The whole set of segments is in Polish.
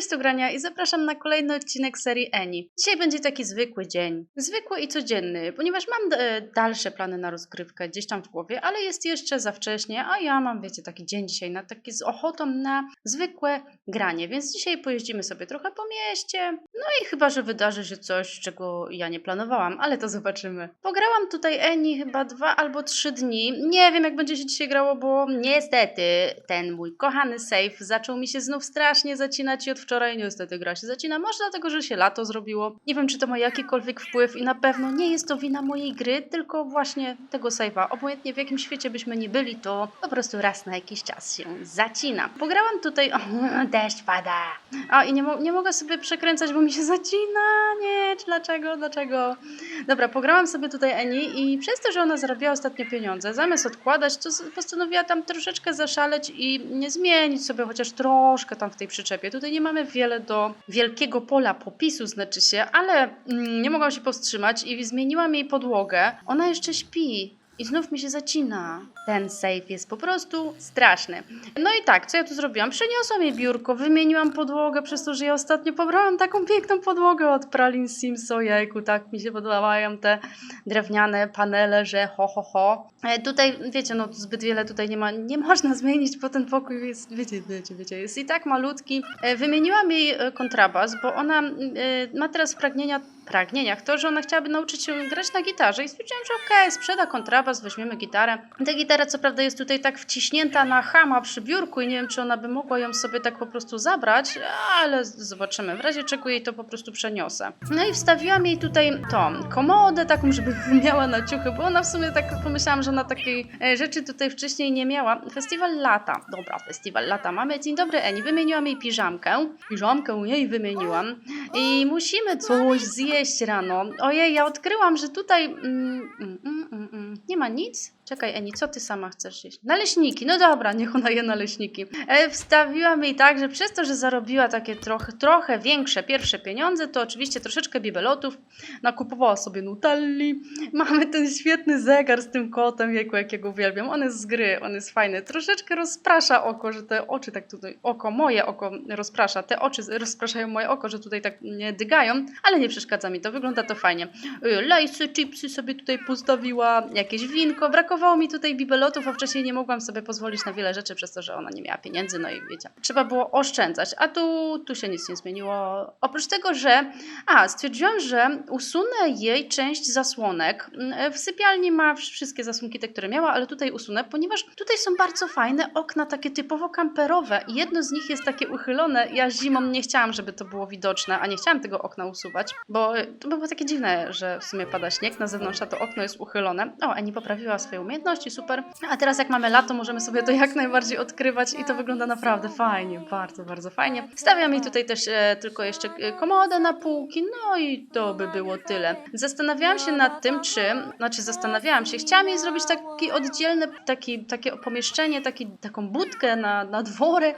Cześć tu Grania i zapraszam na kolejny odcinek serii Eni. Dzisiaj będzie taki zwykły dzień. Zwykły i codzienny, ponieważ mam e, dalsze plany na rozgrywkę gdzieś tam w głowie, ale jest jeszcze za wcześnie, a ja mam, wiecie, taki dzień dzisiaj na taki z ochotą na zwykłe granie, więc dzisiaj pojeździmy sobie trochę po mieście. No i chyba, że wydarzy się coś, czego ja nie planowałam, ale to zobaczymy. Pograłam tutaj Eni chyba dwa albo trzy dni. Nie wiem, jak będzie się dzisiaj grało, bo niestety ten mój kochany save zaczął mi się znów strasznie zacinać i od wczoraj niestety gra się zacina. Może dlatego, że się lato zrobiło. Nie wiem, czy to ma jakikolwiek wpływ i na pewno nie jest to wina mojej gry, tylko właśnie tego save'a. Obojętnie w jakim świecie byśmy nie byli, to po prostu raz na jakiś czas się zacina. Pograłam tutaj... O, deszcz pada. A i nie, mo- nie mogę sobie przekręcać, bo mi się zacina. Nie, dlaczego, dlaczego? Dobra, pograłam sobie tutaj Eni i przez to, że ona zarobiła ostatnio pieniądze, zamiast odkładać, to postanowiła tam troszeczkę zaszaleć i nie zmienić sobie chociaż troszkę tam w tej przyczepie. Tutaj nie mamy wiele do wielkiego pola popisu, znaczy się, ale mm, nie mogłam się powstrzymać i zmieniłam jej podłogę. Ona jeszcze śpi. I znów mi się zacina. Ten safe jest po prostu straszny. No i tak, co ja tu zrobiłam? Przeniosłam jej biurko, wymieniłam podłogę, przez to, że ja ostatnio pobrałam taką piękną podłogę od Pralin Sims. Ojejku, tak mi się podobają te drewniane panele, że ho, ho, ho. E, tutaj, wiecie, no zbyt wiele tutaj nie ma, nie można zmienić, bo ten pokój jest, wiecie, wiecie, wiecie, jest i tak malutki. E, wymieniłam jej e, kontrabas, bo ona e, ma teraz pragnienia pragnieniach to, że ona chciałaby nauczyć się grać na gitarze i stwierdziłam, że okej, sprzeda kontrabas, weźmiemy gitarę. Ta gitara co prawda jest tutaj tak wciśnięta na hama przy biurku i nie wiem, czy ona by mogła ją sobie tak po prostu zabrać, ale zobaczymy. W razie czego jej to po prostu przeniosę. No i wstawiłam jej tutaj tą komodę taką, żeby miała na ciuchy, bo ona w sumie tak pomyślałam, że ona takiej e, rzeczy tutaj wcześniej nie miała. Festiwal lata. Dobra, festiwal lata mamy. Dzień dobry Eni, wymieniłam jej piżamkę. Piżamkę jej wymieniłam. I musimy coś zjeść rano. Ojej, ja odkryłam, że tutaj mm, mm, mm, mm, nie ma nic. Czekaj, Eni, co ty sama chcesz jeść? Naleśniki. No dobra, niech ona je naleśniki. E, wstawiłam jej tak, że przez to, że zarobiła takie trochę, trochę większe pierwsze pieniądze, to oczywiście troszeczkę bibelotów. Nakupowała sobie Nutelli. Mamy ten świetny zegar z tym kotem, jejku, jakiego uwielbiam. On jest z gry, on jest fajny. Troszeczkę rozprasza oko, że te oczy tak tutaj, oko, moje oko rozprasza. Te oczy rozpraszają moje oko, że tutaj tak nie dygają, ale nie przeszkadza mi to, wygląda to fajnie. Y, Lejsy, chipsy sobie tutaj postawiła, jakieś winko. Brakowało mi tutaj bibelotów, a wcześniej nie mogłam sobie pozwolić na wiele rzeczy przez to, że ona nie miała pieniędzy, no i wiecie. Trzeba było oszczędzać, a tu, tu się nic nie zmieniło. Oprócz tego, że a, stwierdziłam, że usunę jej część zasłonek. W sypialni ma wszystkie zasłonki te, które miała, ale tutaj usunę, ponieważ tutaj są bardzo fajne okna, takie typowo kamperowe i jedno z nich jest takie uchylone. Ja zimą nie chciałam, żeby to było widoczne, a nie chciałam tego okna usuwać, bo to by było takie dziwne, że w sumie pada śnieg na zewnątrz, a to okno jest uchylone. O, Eni poprawiła swoje umiejętności, super. A teraz jak mamy lato, możemy sobie to jak najbardziej odkrywać i to wygląda naprawdę fajnie, bardzo, bardzo fajnie. Stawiam jej tutaj też e, tylko jeszcze e, komodę na półki, no i to by było tyle. Zastanawiałam się nad tym, czy, znaczy zastanawiałam się, chciałam jej zrobić taki oddzielny, taki, takie pomieszczenie, taki, taką budkę na, na dwory,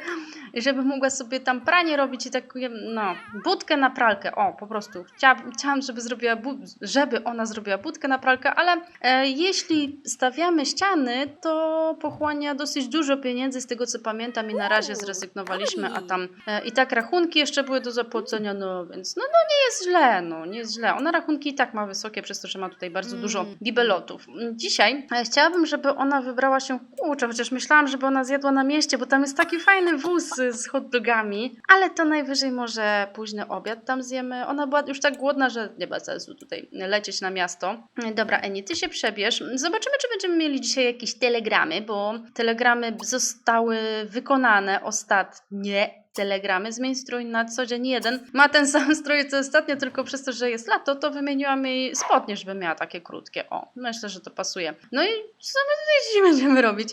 żeby mogła sobie tam pranie robić i tak, no, budkę na pralkę, o, po prostu. Chciałam, chciałam żeby zrobiła, żeby ona zrobiła budkę na pralkę, ale e, jeśli stawiamy ściany, to pochłania dosyć dużo pieniędzy, z tego co pamiętam i na razie zrezygnowaliśmy, a tam e, i tak rachunki jeszcze były do zapłacenia, no więc, no, no nie jest źle, no, nie jest źle. Ona rachunki i tak ma wysokie, przez to, że ma tutaj bardzo dużo Mm. bibelotów. Dzisiaj e, chciałabym, żeby ona wybrała się, kurczę, chociaż myślałam, żeby ona zjadła na mieście, bo tam jest taki fajny wóz z hot dogami, ale to najwyżej może późny obiad tam zjemy. Ona była już tak głodna, że nie ma sensu tutaj lecieć na miasto. Dobra, Eni, ty się przebierz. Zobaczymy, czy będziemy mieli dzisiaj jakieś telegramy, bo telegramy zostały wykonane ostatnie telegramy. Zmień strój na co dzień jeden. Ma ten sam strój co ostatnio, tylko przez to, że jest lato, to wymieniłam jej spodnie, żeby miała takie krótkie. O, myślę, że to pasuje. No i co my tutaj dzisiaj będziemy robić?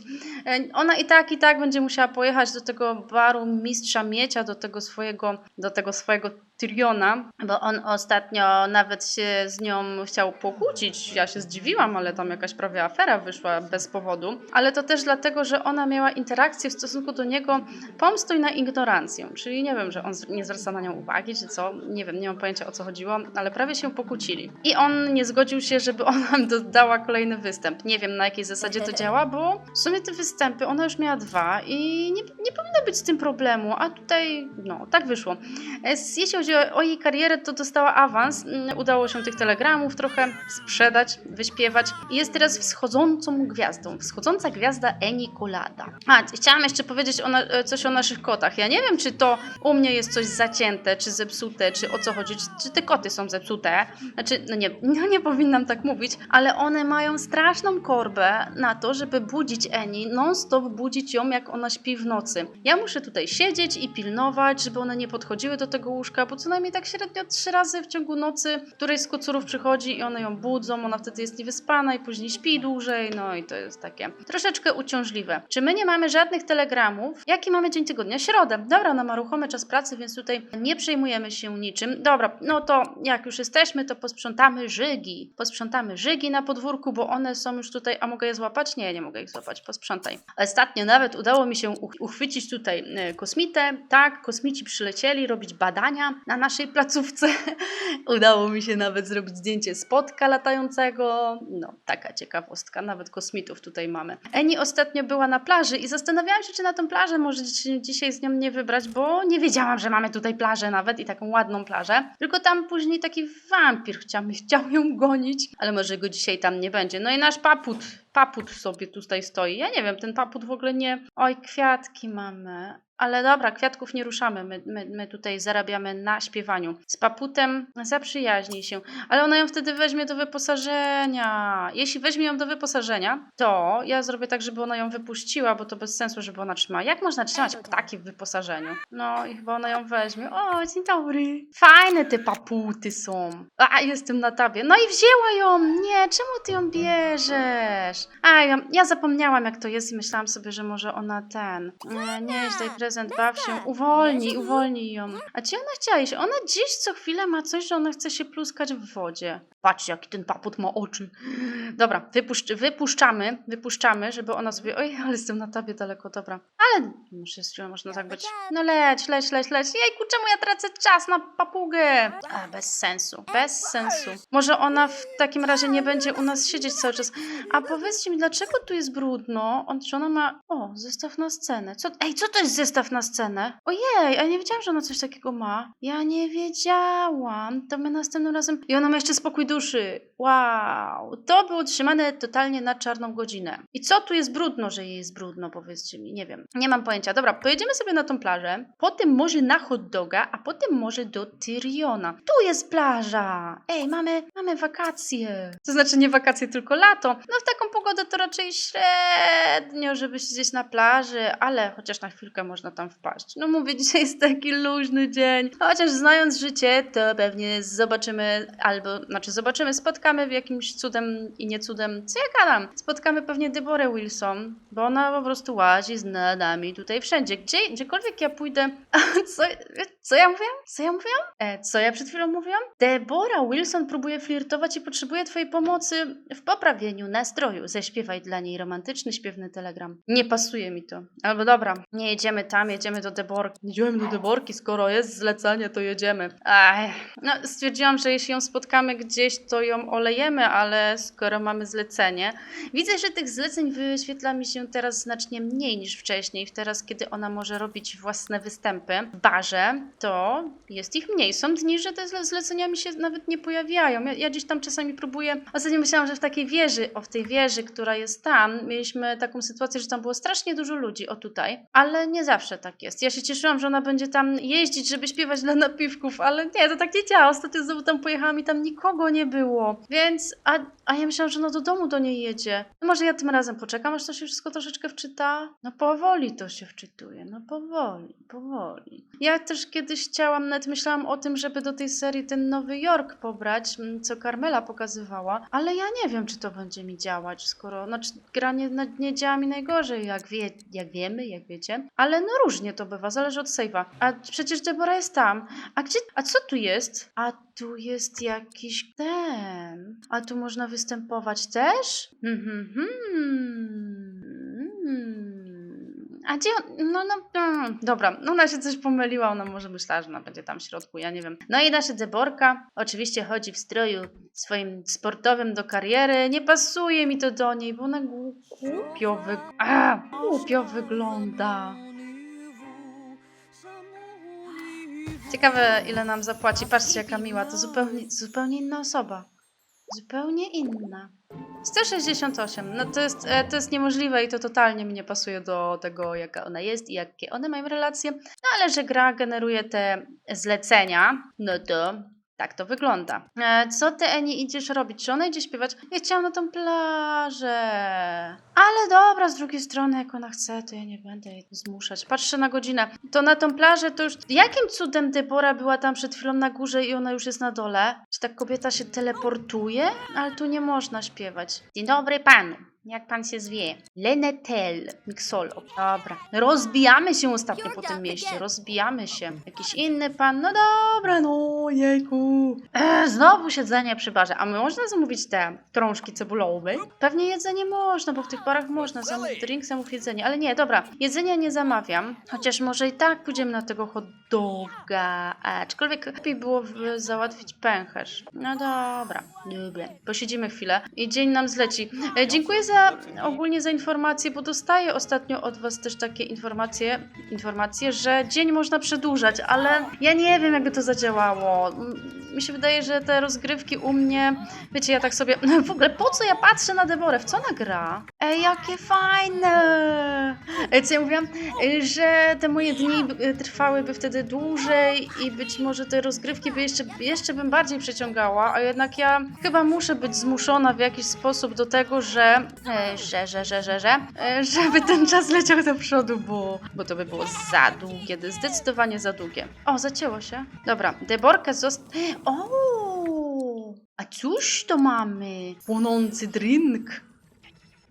E, Ona i tak, i tak będzie musiała pojechać do tego baru mistrza Miecia, do tego swojego, do tego swojego Tyriona, bo on ostatnio nawet się z nią chciał pokłócić. Ja się zdziwiłam, ale tam jakaś prawie afera wyszła bez powodu. Ale to też dlatego, że ona miała interakcję w stosunku do niego pomstą i na ignorancję. Czyli nie wiem, że on nie zwraca na nią uwagi, czy co. Nie wiem, nie mam pojęcia o co chodziło, ale prawie się pokłócili. I on nie zgodził się, żeby ona dodała kolejny występ. Nie wiem na jakiej zasadzie to działa, bo w sumie te występy, ona już miała dwa i nie, nie powinno być z tym problemu, a tutaj, no, tak wyszło. E, Jeśli chodzi o, jej karierę, to dostała awans. Mm, Udało się tych telegramów trochę sprzedać, wyśpiewać. Jest teraz wschodzącą gwiazdą. Wschodząca gwiazda Eni Colada. A, chciałam jeszcze powiedzieć o e, coś o naszych kotach. Ja nie wiem, czy to u mnie jest coś zacięte, czy zepsute, czy o co chodzi, czy, czy te koty są zepsute. Znaczy, no nie, no nie powinnam tak mówić, ale one mają straszną korbę na to, żeby budzić Eni, non-stop budzić ją, jak ona śpi w nocy. Ja muszę tutaj siedzieć i pilnować, żeby one nie podchodziły do tego łóżka, bo co najmniej tak średnio trzy razy w ciągu nocy któryś z kocurów przychodzi i one ją budzą, ona wtedy jest niewyspana i później śpi dłużej, no i to jest takie troszeczkę uciążliwe. Czy my nie mamy żadnych telegramów? Jaki mamy dzień tygodnia? Środę. Dobra, ona ma ruchomy czas pracy, więc tutaj nie przejmujemy się niczym. Dobra, no to jak już jesteśmy, to posprzątamy żygi. Posprzątamy żygi na podwórku, bo one są już tutaj, a mogę je złapać? Nie, nie mogę ich złapać, posprzątaj. Ostatnio nawet udało mi się uch- uchwycić tutaj e, kosmitę. Tak, kosmici przylecieli robić badania na naszej placówce. udało mi się nawet zrobić zdjęcie spotka latającego. No, taka ciekawostka, nawet kosmitów tutaj mamy. Eni ostatnio była na plaży i zastanawiałam się, czy na tę plażę może dzi- dzisiaj z nią nie wybrać, bo nie wiedziałam, że mamy tutaj plażę nawet i taką ładną plażę. Tylko tam później taki wampir chciał, chciał ją gonić, ale może go dzisiaj tam nie będzie. No i nasz paput, paput sobie tutaj stoi. Ja nie wiem, ten paput w ogóle nie... Oj, kwiatki mamy. Ale dobra, kwiatków nie ruszamy. My, my, my tutaj zarabiamy na śpiewaniu. Z paputem zaprzyjaźnij się. Ale ona ją wtedy weźmie do wyposażenia. Jeśli weźmie ją do wyposażenia, to ja zrobię tak, żeby ona ją wypuściła, bo to bez sensu, żeby ona trzymała. Jak można trzymać ptaki w wyposażeniu? No i chyba ona ją weźmie. O, dzień dobry. Fajne te paputy są. A, jestem na tabie. No i wzięła ją. Nie, czemu ty ją bierzesz? A, ja, ja zapomniałam jak to jest i myślałam sobie, że może ona ten... Nie, nie, daj prezent, baw się. Uwolnij, uwolnij ją. A gdzie ona chciała iść? Ona dziś co chwilę ma coś, że ona chce się pluskać w wodzie. Patrzcie, jaki ten paput ma oczy. Dobra, wypuszcz, wypuszczamy, wypuszczamy, żeby ona sobie... Oj, ale jestem na tabie daleko, dobra. Ale muszę, można tak być. No leć, leć, leć, leć. Jejku, czemu ja tracę czas na papugę? A, bez sensu, bez sensu. Może ona w takim razie nie będzie u nas siedzieć cały czas. A powiedzcie mi, dlaczego tu jest brudno? On, czy ona ma... O, zestaw na scenę. Co... Ej, co to jest zestaw na scenę? Ojej, a ja nie wiedziałam, że ona coś takiego ma. Ja nie wiedziałam. To my następnym razem... I ona ma jeszcze spokój duszy. Wow. To było trzymane totalnie na czarną godzinę. I co tu jest brudno, że jej jest brudno, powiedzcie mi. Nie wiem. Nie mam pojęcia. Dobra, pojedziemy sobie na tą plażę. Potem może na hot doga, a potem może do Tyriona. Tu jest plaża. Ej, mamy, mamy wakacje. To znaczy nie wakacje, tylko lato. No w taką pogodę to raczej średnio, żeby siedzieć na plaży, ale chociaż na chwilkę można tam wpaść. No mówię, dzisiaj jest taki luźny dzień. Chociaż znając życie, to pewnie zobaczymy albo, znaczy zobaczymy, spotkamy w jakimś cudem i nie cudem. Co ja gadam? Spotkamy pewnie Deborę Wilson, bo ona po prostu łazi z nami tutaj wszędzie. Gdzie, gdziekolwiek ja pójdę. Co, co ja mówiłam? Co ja mówiłam? E, co ja przed chwilą mówiłam? Debora Wilson próbuje flirtować i potrzebuje twojej pomocy w poprawieniu nastroju. Zaśpiewaj dla niej romantyczny, śpiewny telegram. Nie pasuje mi to. Albo dobra, nie jedziemy tam, jedziemy do Deborki. Jedziemy do Deborki, skoro jest zlecenie, to jedziemy. Ech. No, stwierdziłam, że jeśli ją spotkamy gdzieś, to ją olejemy, ale skoro mamy zlecenie. Widzę, że tych zleceń wyświetla mi się teraz znacznie mniej niż wcześniej. Teraz, kiedy ona może robić własne występy w barze, to jest ich mniej. Są dni, że te zle- zlecenia mi się nawet nie pojawiają. Ja, ja gdzieś tam czasami próbuję. Ostatnio myślałam, że w takiej wieży, o w tej wieży, która jest tam, mieliśmy taką sytuację, że tam było strasznie dużo ludzi, o tutaj, ale nie zawsze tak jest. Ja się cieszyłam, że ona będzie tam jeździć, żeby śpiewać dla napiwków, ale nie, to tak nie działa. Ostatnio znowu tam pojechałam i tam nikogo nie nie było. Więc, a, a ja myślałam, że no do domu do niej jedzie. No może ja tym razem poczekam, aż to się wszystko troszeczkę wczyta. No powoli to się wczytuje, no powoli, powoli. Ja też kiedyś chciałam, nawet myślałam o tym, żeby do tej serii ten Nowy Jork pobrać, mm, co Carmela pokazywała, ale ja nie wiem, czy to będzie mi działać, skoro, znaczy gra nie, nie działa mi najgorzej, jak, wie, jak wiemy, jak wiecie, ale no różnie to bywa, zależy od save'a. A przecież Deborah jest tam. A gdzie, a co tu jest? A tu jest jakiś ten. A tu można występować też? Mhm, hmm. A gdzie? No, no, no, dobra, no ona się coś pomyliła, ona może myślała, że ona będzie tam w środku, ja nie wiem. No i nasza Deborka oczywiście chodzi w stroju swoim sportowym do kariery. Nie pasuje mi to do niej, bo ona gł- głupio, wy... A, głupio wygląda. Ciekawe, ile nam zapłaci. Patrzcie, jaka miła. To zupełnie, zupełnie inna osoba. Zupełnie inna. 168. No to jest, e, to jest niemożliwe i to totalnie mi nie pasuje do tego, jaka ona jest i jakie one mają relacje. No ale że gra generuje te zlecenia, no to tak to wygląda. E, co ty, Eni, idziesz robić? Czy ona idzie śpiewać? Ja chciałam na tą plażę. Ale dobra, z drugiej strony, jak ona chce, to ja nie będę jej zmuszać. Patrzę na godzinę. To na tą plażę to już... Jakim cudem Debora była tam przed chwilą na górze i ona już jest na dole? Czy ta kobieta się teleportuje? Ale tu nie można śpiewać. Dzień dobry panu. Jak pan się zwie? Lenetel Mixolo. Dobra. Rozbijamy się ostatnio po tym mieście. Rozbijamy się. Jakiś inny pan. No dobra, no jejku. E, znowu siedzenie przy barze. A można zamówić te krążki cebulowe? Pewnie jedzenie można, bo w tych barach można zamówić drink, zamów jedzenie. Ale nie, dobra. Jedzenia nie zamawiam. Chociaż może i tak pójdziemy na tego hot doga. Aczkolwiek lepiej było załatwić pęcherz. No dobra. Dobra. Posiedzimy chwilę i dzień nam zleci. E, dziękuję za ogólnie za informacje, bo dostaję ostatnio od Was też takie informacje, informacje, że dzień można przedłużać, ale ja nie wiem, jakby to zadziałało. Mi się wydaje, że te rozgrywki u mnie, wiecie, ja tak sobie, w ogóle po co ja patrzę na Deborę? W co ona gra? Ej, jakie fajne! Co ja mówiłam? Że te moje dni by- trwałyby wtedy dłużej i być może te rozgrywki by jeszcze, jeszcze bym bardziej przeciągała, a jednak ja chyba muszę być zmuszona w jakiś sposób do tego, że, e, że, że, że, że, że, e, żeby ten czas leciał do przodu, bo, bo to by było za długie, zdecydowanie za długie. O, zacięło się. Dobra, Deborkę zost... O! A cóż to mamy? Płonący drink.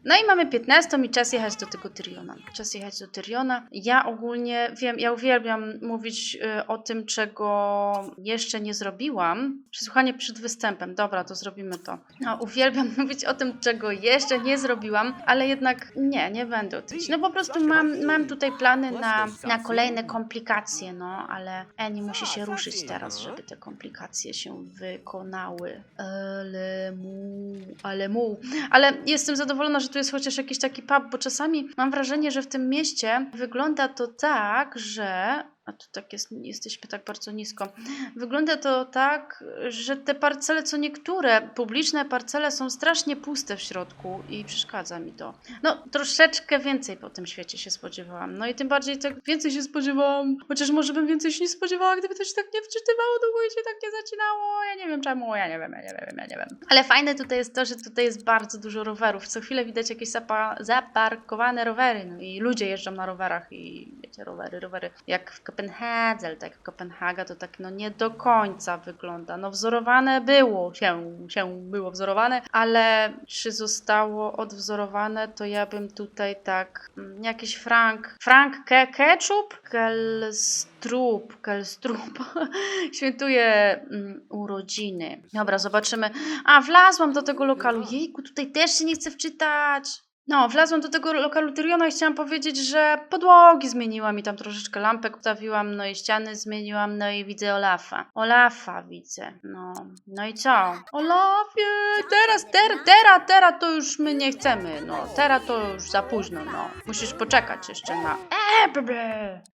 No i mamy 15 i czas jechać do tego Tyriona. Czas jechać do Tyriona. Ja ogólnie wiem, ja uwielbiam mówić y, o tym, czego jeszcze nie zrobiłam. Przesłuchanie przed występem. Dobra, to zrobimy to. No, uwielbiam mówić o tym, czego jeszcze nie zrobiłam, ale jednak nie, nie będę o tym. No po prostu mam, mam tutaj plany na, na kolejne komplikacje, no, ale Eni musi się ruszyć teraz, żeby te komplikacje się wykonały. Ale mu, ale mu. Ale jestem zadowolona, że tu jest chociaż jakiś taki pub, bo czasami mam wrażenie, że w tym mieście wygląda to tak, że. A tu tak jest, jesteśmy tak bardzo nisko. Wygląda to tak, że te parcele, co niektóre publiczne parcele są strasznie puste w środku i przeszkadza mi to. No, troszeczkę więcej po tym świecie się spodziewałam. No i tym bardziej tak więcej się spodziewałam. Chociaż może bym więcej się nie spodziewała, gdyby to się tak nie wczytywało długo i się tak nie zaczynało. Ja nie wiem czemu, ja nie wiem, ja nie wiem, ja nie wiem. Ale fajne tutaj jest to, że tutaj jest bardzo dużo rowerów. Co chwilę widać jakieś zapa- zaparkowane rowery. No i ludzie jeżdżą na rowerach i wiecie, rowery, rowery. Jak w Kopenhadze, ale tak Kopenhaga to tak no nie do końca wygląda. No wzorowane było, się, się było wzorowane, ale czy zostało odwzorowane, to ja bym tutaj tak mm, jakiś Frank, Frank Ke Ketchup? Kelstrup, Kelstrup świętuje mm, urodziny. Dobra, zobaczymy. A, wlazłam do tego lokalu. Jejku, tutaj też się nie chcę wczytać. No, wlazłam do tego lokalu Tyriona i chciałam powiedzieć, że podłogi zmieniłam i tam troszeczkę lampek ustawiłam, no i ściany zmieniłam, no i widzę Olafa. Olafa widzę, no. No i co? Olafie, teraz, ter, teraz, teraz to już my nie chcemy, no. Teraz to już za późno, no. Musisz poczekać jeszcze na... Eee.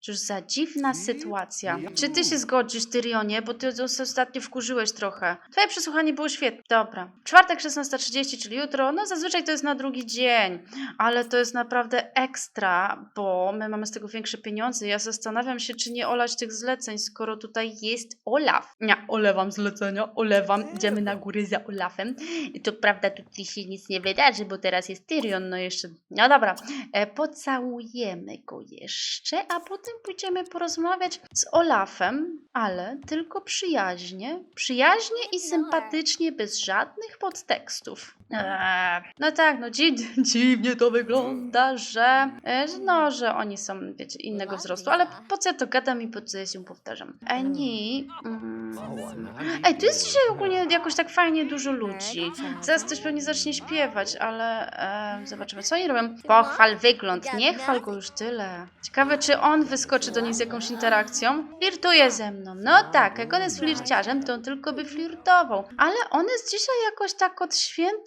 Cóż za dziwna sytuacja. Czy ty się zgodzisz, Tyrionie, bo ty os- ostatnio wkurzyłeś trochę. Twoje przesłuchanie było świetne. Dobra. Czwartek 16.30, czyli jutro, no zazwyczaj to jest na drugi dzień. Ale to jest naprawdę ekstra, bo my mamy z tego większe pieniądze. Ja zastanawiam się, czy nie olać tych zleceń, skoro tutaj jest Olaf. Nie, olewam zlecenia, olewam, idziemy na górę za Olafem. I to prawda, tutaj się nic nie wydarzy, bo teraz jest Tyrion, no jeszcze, no dobra, e, pocałujemy go jeszcze, a potem pójdziemy porozmawiać z Olafem, ale tylko przyjaźnie, przyjaźnie i sympatycznie, bez żadnych podtekstów. Eee, no tak, no dzi dziwnie to wygląda, że, e, że no, że oni są, wiecie, innego wzrostu, ale po co ja to gadam i po co ja się powtarzam? Eni, mm, ej, tu jest dzisiaj ogólnie jakoś tak fajnie dużo ludzi. Zaraz ktoś pewnie zacznie śpiewać, ale e, zobaczymy, co oni robią. Pochwal wygląd, nie chwal go już tyle. Ciekawe, czy on wyskoczy do nich z jakąś interakcją. Flirtuje ze mną. No tak, jak on jest flirciarzem, to on tylko by flirtował. Ale on jest dzisiaj jakoś tak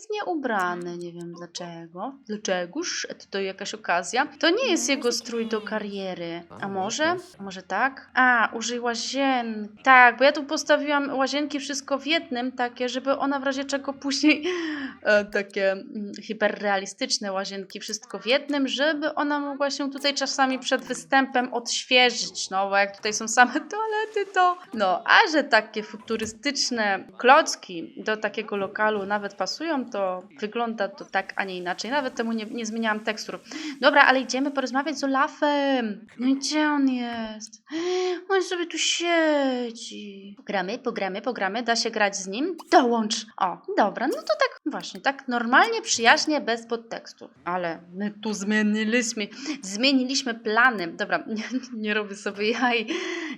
odświętnie ubrany. Nie wiem dlaczego. Dlaczegoż? To, to jakaś okazja. To nie jest jego strój do kariery. A może? A może tak? A, użyj łazien. Tak, bo ja tu postawiłam łazienki wszystko w jednym, takie, żeby ona w razie czego później e, takie mm, hiperrealistyczne łazienki, wszystko w jednym, żeby ona mogła się tutaj czasami przed występem odświeżyć. No, bo jak tutaj są same toalety, to no, a że takie futurystyczne klocki do takiego lokalu nawet pasują, to wygląda to tak, a nie inaczej. Nawet temu nie, nie zmieniałam tekstur. Dobra, ale idziemy porozmawiać z Olafem. No i gdzie on jest? On sobie tu siedzi. Pogramy, pogramy, pogramy. Da się grać z nim? Dołącz. O, dobra, no to tak właśnie, tak normalnie, przyjaźnie, bez podtekstu. Ale my tu zmieniliśmy, zmieniliśmy plany. Dobra, nie, nie robię sobie jaj,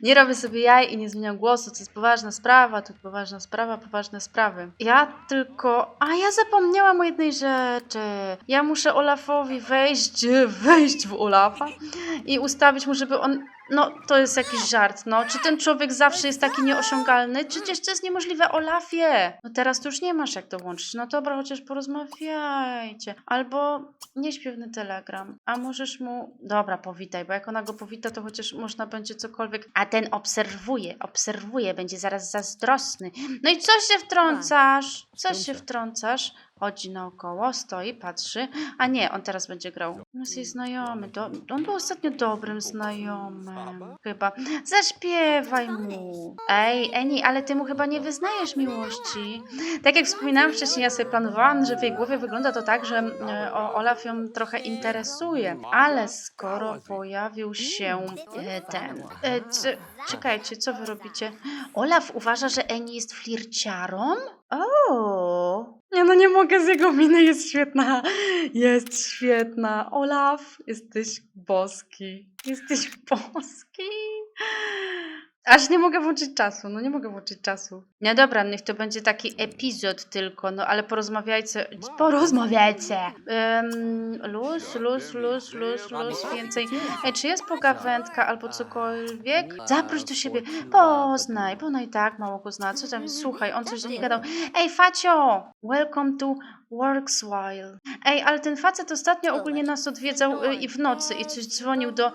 nie robię sobie jaj i nie zmieniam głosu, to jest poważna sprawa, to poważna sprawa, poważne sprawy. Ja tylko, a ja zapomniałam o jednej rzeczy. Ja muszę Olafowi wejść, wejść w Olafa i ustawić mu, żeby on no, to jest jakiś żart, no. Czy ten człowiek zawsze jest taki nieosiągalny? Przecież to jest niemożliwe, Olafie! No teraz to już nie masz jak to łączyć. No dobra, chociaż porozmawiajcie. Albo nieśpiewny telegram. A możesz mu... Dobra, powitaj, bo jak ona go powita, to chociaż można będzie cokolwiek... A ten obserwuje, obserwuje, będzie zaraz zazdrosny. No i co się wtrącasz? Co się wtrącasz? Chodzi naokoło, stoi, patrzy. A nie, on teraz będzie grał. On jest jej znajomy. Do, on był ostatnio dobrym znajomym. Chyba. Zaśpiewaj mu. Ej, Eni, ale ty mu chyba nie wyznajesz miłości. Tak jak wspominałam wcześniej, ja sobie planowałam, że w jej głowie wygląda to tak, że e, o, Olaf ją trochę interesuje. Ale skoro pojawił się e, ten... E, czekajcie, co wy robicie? Olaf uważa, że Eni jest flirciarą? O! Nie no, nie mogę z jego miny, jest świetna. Jest świetna. Olaf, jesteś boski. Jesteś boski. Aż nie mogę włączyć czasu, no nie mogę włączyć czasu. No dobra, niech to będzie taki epizod tylko, no ale porozmawiajcie, porozmawiajcie. Um, luz, luz, luz, luz, luz, więcej. Ej, czy jest pogawędka albo cokolwiek? Zaproś do siebie, poznaj, bo tak mało go zna. Co tam, słuchaj, on coś do niej gadał. Ej, Facio, welcome to Workswile. Ej, ale ten facet ostatnio ogólnie nas odwiedzał y, i w nocy i coś dzwonił do...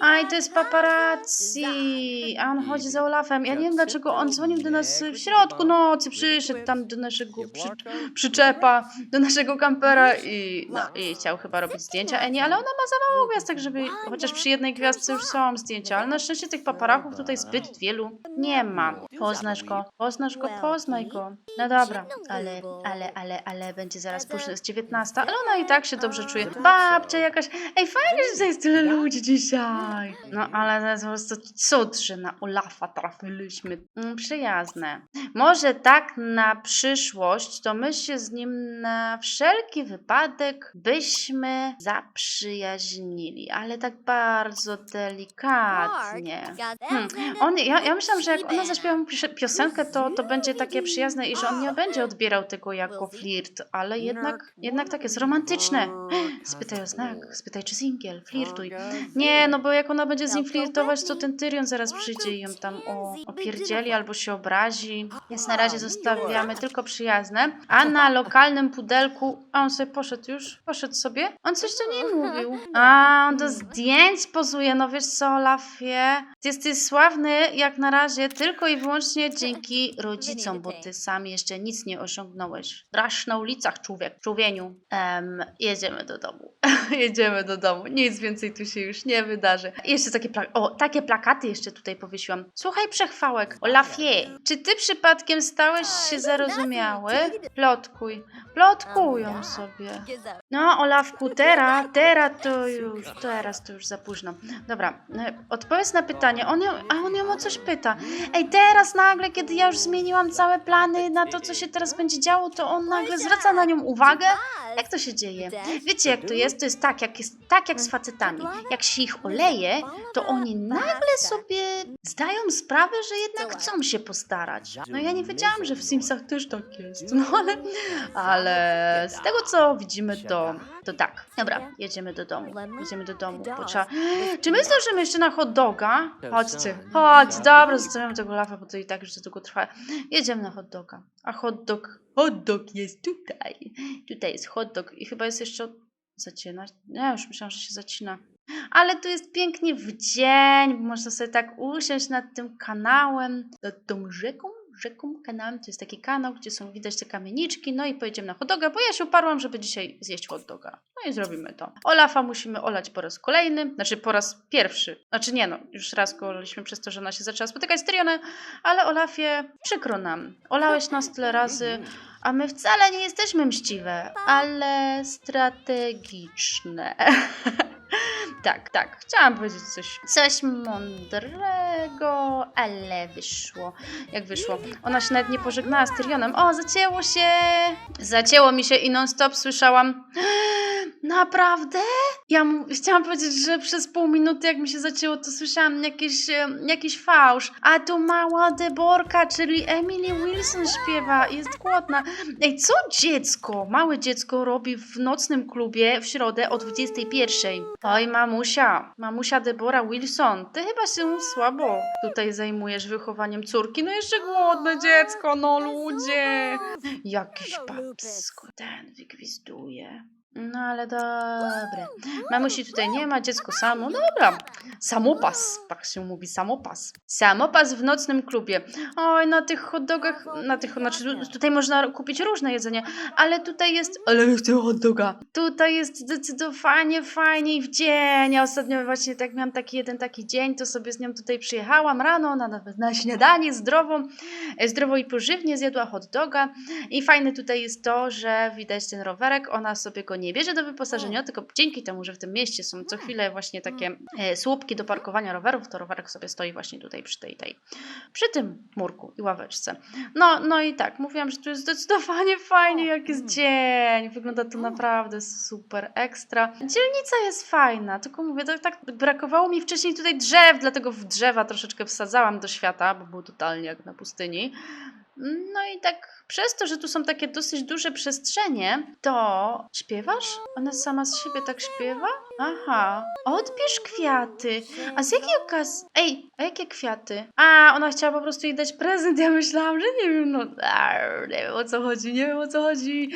Aj, to jest paparazzi! A on chodzi za Olafem. Ja nie wiem, dlaczego on dzwonił do nas w środku nocy, przyszedł tam do naszego przy, przyczepa, do naszego kampera i, no, i chciał chyba robić zdjęcia Eni, ale ona ma za mało gwiazdek, żeby... Chociaż przy jednej gwiazdce już są zdjęcia, ale na szczęście tych paparachów tutaj zbyt wielu nie ma. Poznasz go, poznasz go, poznaj go. No dobra, ale, ale, ale, ale będzie zaraz późno, jest 19, ale ona i tak się dobrze czuje. Babcia jakaś, ej fajnie, że jest tyle ludzi dzisiaj. No ale to po prostu cud, że na Olafa trafiliśmy. Mm, Przyjazne. Może tak na przyszłość, to my się z nim na wszelki wypadek byśmy zaprzyjaźnili, ale tak bardzo delikatnie. Hmm. On, ja, ja myślałam, że jak ona zaśpiewa mu piosen- piosenkę, to, to będzie takie przyjazne i że on nie będzie odbierał tego jako flirt, ale jednak, jednak tak jest romantyczne. Spytaj o znak, spytaj czy singiel, flirtuj. Nie, no bo jak ona będzie z nim flirtować, to ten Tyrion zaraz przyjdzie i ją tam o, opierdzieli albo się obrazi. Więc na razie zostawiamy tylko przyjazne. A na lokalnym pudelku, a on sobie poszedł już, poszedł sobie. On coś do niej mówił. A, on do zdjęć pozuje, no wiesz co, Olafie? Ty jesteś sławny jak na razie tylko i wyłącznie dzięki rodzicom, bo ty sam jeszcze nic nie osiągnąłeś. Strasz na ulicach tak, człowiek, człowieniu. Em, jedziemy do domu. jedziemy do domu. Nic więcej tu się już nie wydarzy. Jeszcze takie, pla- o, takie plakaty jeszcze tutaj powiesiłam. Słuchaj, przechwałek. Olafie, czy ty przypadkiem stałeś się zarozumiały? Plotkuj. Plotkują sobie. No, Olafku, teraz, teraz to już, teraz to już za późno. Dobra, e, odpowiedz na pytanie. On ją, a on ją o coś pyta. Ej, teraz nagle, kiedy ja już zmieniłam całe plany na to, co się teraz będzie działo, to on nagle zwraca na nią uwagę? Jak to się dzieje? Wiecie, jak to jest? To jest tak, jak, jest, tak jak z facetami. Jak się ich oleje, to oni nagle sobie zdają sprawę, że jednak chcą się postarać. No ja nie wiedziałam, że w Simsach też tak jest. No ale, ale z tego, co widzimy, to, to tak. Dobra, jedziemy do domu. Jedziemy do domu, bo trzeba... Czy my zdążymy jeszcze na hot doga? Chodźcie, chodź, dobra, zostawiam tego lawa, bo to i tak już za długo trwa. Jedziemy na hot doga. A hot dog, hot dog jest tutaj. Tutaj jest hot dog i chyba jest jeszcze... Zacinać? Ja już myślałam, że się zacina. Ale tu jest pięknie w dzień, można sobie tak usiąść nad tym kanałem, nad tą rzeką, rzeką, kanałem. To jest taki kanał, gdzie są widać te kamieniczki, no i pojedziemy na hot doga, bo ja się uparłam, żeby dzisiaj zjeść hot doga. No i zrobimy to. Olafa musimy olać po raz kolejny, znaczy po raz pierwszy. Znaczy nie no, już raz go olaliśmy przez to, że ona się zaczęła spotykać z Trionem, ale Olafie, przykro nam. Olałeś nas tyle razy, a my wcale nie jesteśmy mściwe, ale strategiczne. tak, tak. Chciałam powiedzieć coś, coś mądrego, ale wyszło. Jak wyszło? Ona się nawet nie pożegnała z Tyrionem. O, zacięło się! Zacięło mi się i non-stop słyszałam. Naprawdę? Ja mu, chciałam powiedzieć, że przez pół minuty, jak mi się zacięło, to słyszałam jakiś, e, jakiś fałsz. A tu mała Deborka, czyli Emily Wilson śpiewa, jest głodna. Ej, co dziecko, małe dziecko robi w nocnym klubie w środę o 21? Oj, mamusia, mamusia Debora Wilson, ty chyba się słabo tutaj zajmujesz wychowaniem córki. No jeszcze głodne dziecko, no ludzie. Jakiś papsko ten wygwizduje. No ale dobre. Mamusi tutaj nie ma, dziecko samo. No dobra. Samopas, tak się mówi, samopas. Samopas w nocnym klubie. Oj, na tych hot dogach, na tych, znaczy tu- tutaj można kupić różne jedzenie, ale tutaj jest, ale chcę hot doga. Tutaj jest zdecydowanie fajniej w dzień. Ja ostatnio właśnie tak miałam taki jeden taki dzień, to sobie z nią tutaj przyjechałam rano na, na, śniadanie zdrową, zdrowo i pożywnie zjadła hot doga. I fajne tutaj jest to, że widać ten rowerek, ona sobie go nie bierze do wyposażenia, tylko dzięki temu, że w tym mieście są co chwilę właśnie takie e, słupki do parkowania rowerów, to rowerek sobie stoi właśnie tutaj przy tej, tej przy tym murku i ławeczce. No, no i tak, mówiłam, że tu jest zdecydowanie fajnie, jak jest dzień. Wygląda to naprawdę super ekstra. Dzielnica jest fajna, tylko mówię, tak, tak brakowało mi wcześniej tutaj drzew, dlatego w drzewa troszeczkę wsadzałam do świata, bo było totalnie jak na pustyni. No i tak przez to, że tu są takie dosyć duże przestrzenie, to śpiewasz? Ona sama z siebie tak śpiewa? Aha. Odbierz kwiaty. A z jakiej okazji? Ej, a jakie kwiaty? A, ona chciała po prostu jej dać prezent. Ja myślałam, że nie wiem, no, ar, nie wiem o co chodzi, nie wiem o co chodzi.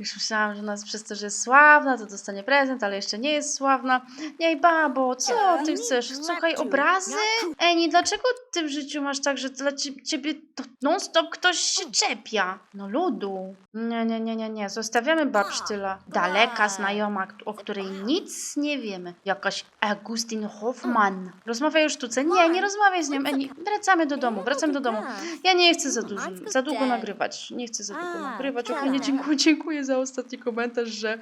Już myślałam, że ona przez to, że jest sławna, to dostanie prezent, ale jeszcze nie jest sławna. Nie, babo, co ty chcesz? Słuchaj, obrazy? Eni, dlaczego ty w życiu masz tak, że dla cie- ciebie to non-stop ktoś się czepia? No ludu. Nie, nie, nie, nie, nie. Zostawiamy babsztyla. Daleka znajoma, o której nic nie wiemy. Jakaś Augustin Hoffman. Rozmawia o sztuce? Nie, nie rozmawiaj z nią. Eni, wracamy do domu, wracamy do domu. Ja nie chcę za dużo, za długo nagrywać. Nie chcę za długo nagrywać. Ogólnie dziękuję, dziękuję za ostatni komentarz, że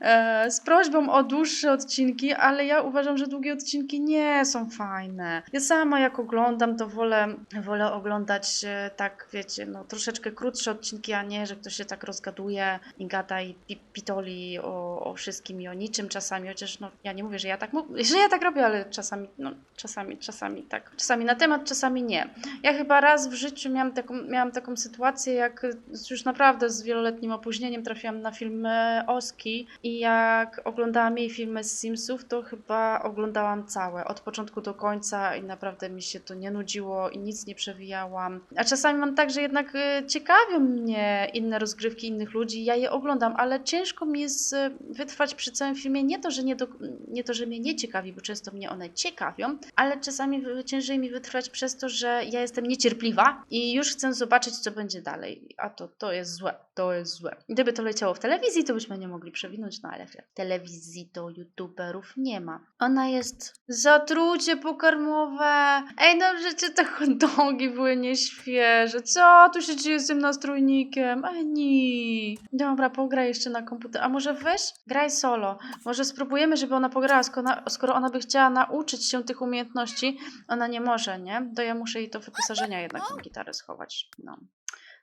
e, z prośbą o dłuższe odcinki, ale ja uważam, że długie odcinki nie są fajne. Ja sama jak oglądam, to wolę, wolę oglądać e, tak, wiecie, no troszeczkę krótsze odcinki, a nie, że ktoś się tak rozgaduje i gada i pi- pitoli o, o wszystkim i o niczym czasami, chociaż no ja nie mówię, że ja tak że ja tak robię, ale czasami, no czasami, czasami tak. Czasami na temat, czasami nie. Ja chyba raz w życiu miałam taką, miałam taką sytuację, jak już naprawdę z wieloletnim opóźnieniem trafiłam na film e, Oski i jak oglądałam jej filmy z Simsów, to chyba oglądałam całe, od początku do końca i naprawdę mi się to nie nudziło i nic nie przewijałam. A czasami mam tak, że jednak y, ciekawią mnie inne rozgrywki innych ludzi, ja je oglądam, ale ciężko mi jest y, wytrwać przy całym filmie. Nie to, że nie, do, nie to, że mnie nie ciekawi, bo często mnie one ciekawią, ale czasami ciężej mi wytrwać przez to, że ja jestem niecierpliwa i już chcę zobaczyć, co będzie dalej. A to, to jest złe, to jest złe. Gdyby to leciało w telewizji, to byśmy nie mogli przewinąć, no ale telewizji to youtuberów nie ma. Ona jest zatrucie pokarmowe. Ej, no przecież te hot dogi były nieświeże. Co tu się dzieje z tym nastrojnikiem? Ani. Dobra, pograj jeszcze na komputer. A może weź? Graj solo. Może spróbujemy, żeby ona pograła, skoro ona, skoro ona by chciała nauczyć się tych umiejętności. Ona nie może, nie? To ja muszę jej to wyposażenia jednak tą gitarę schować. No.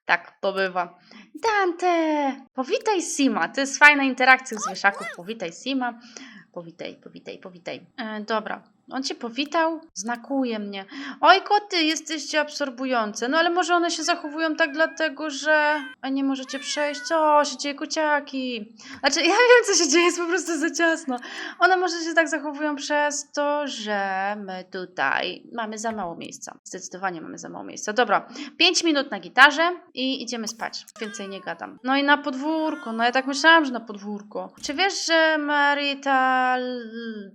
Tak, to bywa. Dante! Powitaj Sima. To jest fajna interakcja z wieszaków. Powitaj Sima. Powitaj, powitaj, powitaj. E, dobra. On cię powitał? Znakuje mnie. Oj, koty, jesteście absorbujące. No ale może one się zachowują tak dlatego, że... A nie możecie przejść? Co się dzieje, kociaki? Znaczy, ja wiem, co się dzieje, jest po prostu za ciasno. One może się tak zachowują przez to, że my tutaj mamy za mało miejsca. Zdecydowanie mamy za mało miejsca. Dobra, 5 minut na gitarze i idziemy spać. Więcej nie gadam. No i na podwórko. No ja tak myślałam, że na podwórko. Czy wiesz, że Marita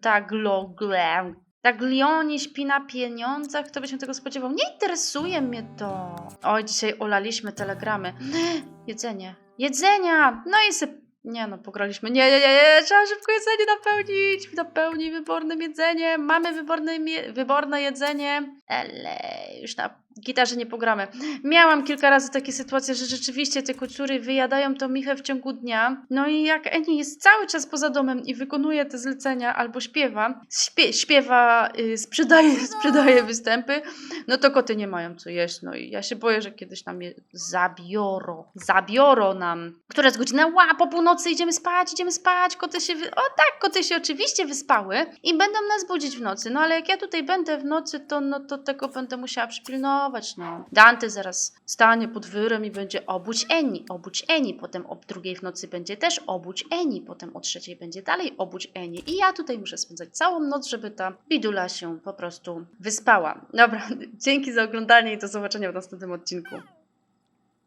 ta glogle ta Glioni śpi na pieniądzach? Kto by się tego spodziewał? Nie interesuje mnie to. Oj, dzisiaj olaliśmy telegramy. Jedzenie. Jedzenia! No i se... Nie no, pograliśmy. Nie, nie, nie, nie, trzeba szybko jedzenie napełnić. Napełnij wybornym jedzeniem. Mamy wyborne, wyborne jedzenie. Ale już na gitarze nie pogramy. Miałam kilka razy takie sytuacje, że rzeczywiście te kociury wyjadają tą michę w ciągu dnia. No i jak Eni jest cały czas poza domem i wykonuje te zlecenia albo śpiewa, śpie, śpiewa, y, sprzedaje, sprzedaje występy, no to koty nie mają co jeść. No i ja się boję, że kiedyś nam je zabiorą. Zabiorą nam. Która jest godzina? Ła, po północy idziemy spać, idziemy spać. Koty się... Wy... O tak, koty się oczywiście wyspały i będą nas budzić w nocy. No ale jak ja tutaj będę w nocy, to, no, to tego będę musiała przypilnować, no. Dante zaraz stanie pod wyrem i będzie obudź Eni, obudź Eni. Potem o drugiej w nocy będzie też obudź Eni. Potem o trzeciej będzie dalej obudź Eni. I ja tutaj muszę spędzać całą noc, żeby ta bidula się po prostu wyspała. Dobra, dzięki za oglądanie i do zobaczenia w następnym odcinku.